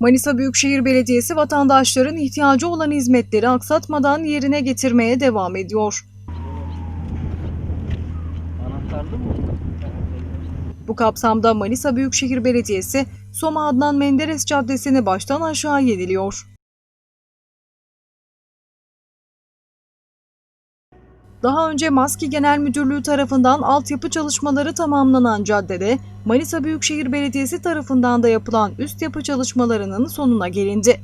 Manisa Büyükşehir Belediyesi vatandaşların ihtiyacı olan hizmetleri aksatmadan yerine getirmeye devam ediyor. Bu kapsamda Manisa Büyükşehir Belediyesi Soma Adnan Menderes Caddesi'ni baştan aşağı yeniliyor. Daha önce Maski Genel Müdürlüğü tarafından altyapı çalışmaları tamamlanan caddede Manisa Büyükşehir Belediyesi tarafından da yapılan üst yapı çalışmalarının sonuna gelindi.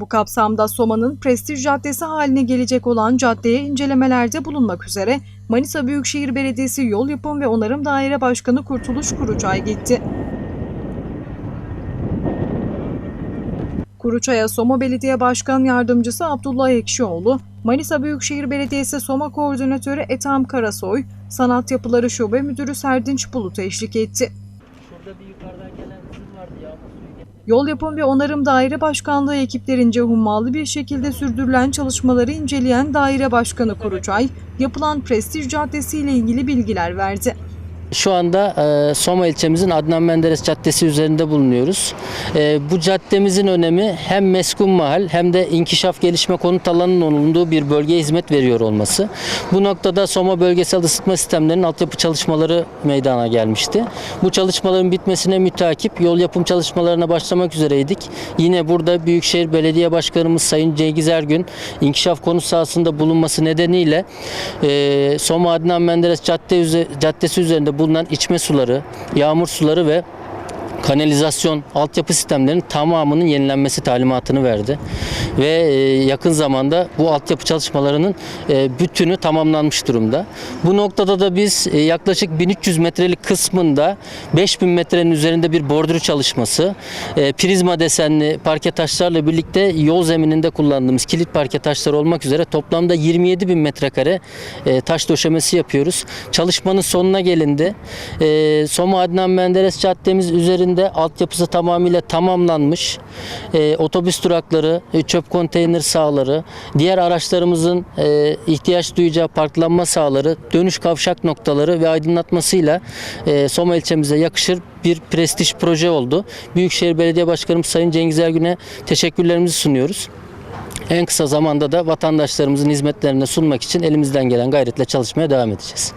Bu kapsamda Soma'nın prestij caddesi haline gelecek olan caddeye incelemelerde bulunmak üzere Manisa Büyükşehir Belediyesi Yol Yapım ve Onarım Daire Başkanı Kurtuluş Kuruçay gitti. Kuruçay'a Soma Belediye Başkan Yardımcısı Abdullah Ekşioğlu, Manisa Büyükşehir Belediyesi Soma Koordinatörü Etam Karasoy, Sanat Yapıları Şube Müdürü Serdinç Bulut eşlik etti. Şurada bir yukarıdan gelen kızım vardı geldi. Yol Yapım ve Onarım Daire Başkanlığı ekiplerince hummalı bir şekilde sürdürülen çalışmaları inceleyen Daire Başkanı Kuruçay, yapılan Prestij Caddesi ile ilgili bilgiler verdi. Şu anda e, Soma ilçemizin Adnan Menderes Caddesi üzerinde bulunuyoruz. E, bu caddemizin önemi hem meskun mahal hem de inkişaf gelişme konut alanının bulunduğu bir bölgeye hizmet veriyor olması. Bu noktada Soma bölgesel ısıtma sistemlerinin altyapı çalışmaları meydana gelmişti. Bu çalışmaların bitmesine mütakip yol yapım çalışmalarına başlamak üzereydik. Yine burada Büyükşehir Belediye Başkanımız Sayın Cengiz Ergün inkişaf konut sahasında bulunması nedeniyle e, Soma Adnan Menderes Caddesi üzerinde bulunan içme suları, yağmur suları ve kanalizasyon altyapı sistemlerinin tamamının yenilenmesi talimatını verdi. Ve e, yakın zamanda bu altyapı çalışmalarının e, bütünü tamamlanmış durumda. Bu noktada da biz e, yaklaşık 1300 metrelik kısmında 5000 metrenin üzerinde bir bordürü çalışması, prizma desenli parke taşlarla birlikte yol zemininde kullandığımız kilit parke taşları olmak üzere toplamda 27 bin metrekare taş döşemesi yapıyoruz. Çalışmanın sonuna gelindi. Soma Adnan Menderes Caddemiz üzerinde altyapısı tamamıyla tamamlanmış. E, otobüs durakları, e, çöp konteyner sahaları, diğer araçlarımızın e, ihtiyaç duyacağı parklanma sahaları, dönüş kavşak noktaları ve aydınlatmasıyla e, Soma ilçemize yakışır bir prestij proje oldu. Büyükşehir Belediye Başkanımız Sayın Cengiz Ergün'e teşekkürlerimizi sunuyoruz. En kısa zamanda da vatandaşlarımızın hizmetlerine sunmak için elimizden gelen gayretle çalışmaya devam edeceğiz.